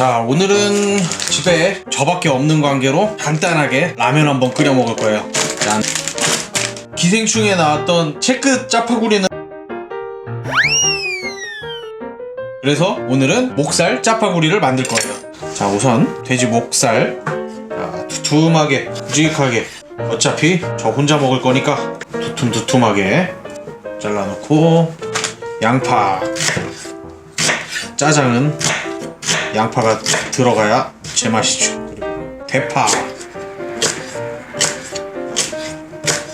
자 오늘은 집에 저밖에 없는 관계로 간단하게 라면 한번 끓여 먹을 거예요. 짠. 기생충에 나왔던 체크 짜파구리는 그래서 오늘은 목살 짜파구리를 만들 거예요. 자 우선 돼지 목살. 자, 두툼하게 묵직하게. 어차피 저 혼자 먹을 거니까 두툼두툼하게 잘라놓고 양파. 짜장은 양파가 들어가야 제맛이죠. 대파.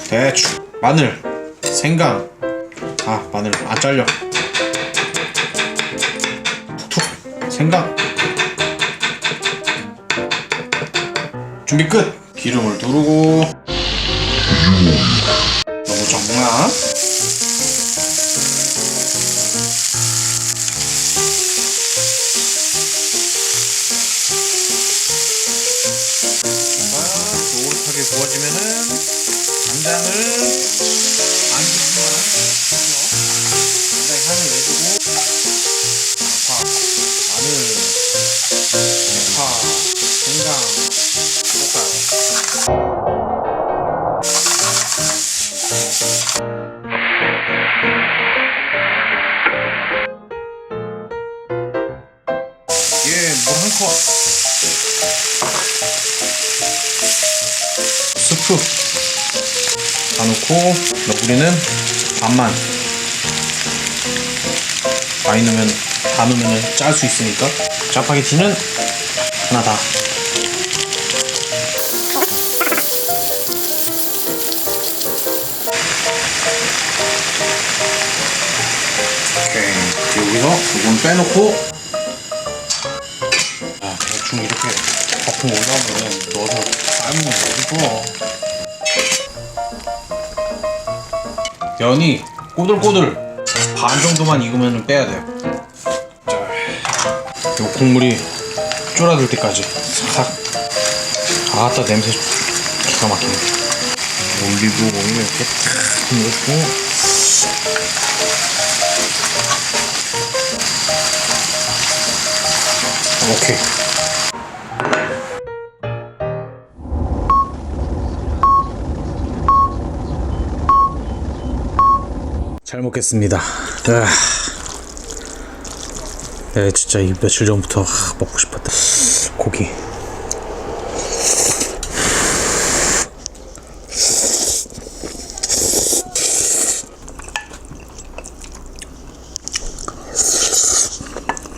대추. 마늘. 생강. 아 마늘. 안 잘려. 툭툭 생강. 준비 끝. 기름을 두르고. 너무 적나? 구워지면은 간장을 안 붓기만 간장 향을 내주고 양파, 마늘, 대파, 생강 볶아요. 이게 물한 컵. 스프 다 넣고 너구리는 반만. 많이 넣으면 다 넣으면 짤 수 있으니까. 짜파게티는 하나 다. 오케이. 여기서 이건 빼놓고. 아 대충 이렇게 거품 올라오면 넣어서 삶으면 어디고. 면이 꼬들꼬들 반 정도만 익으면 빼야 돼요. 자, 요 국물이 쫄아들 때까지 싹. 아따 냄새 기가 막히네. 올리고 오일 이렇게 탁 넣고. 오케이 잘 먹겠습니다. 아, 네, 진짜 이 며칠 전부터 아, 먹고 싶었다. 고기.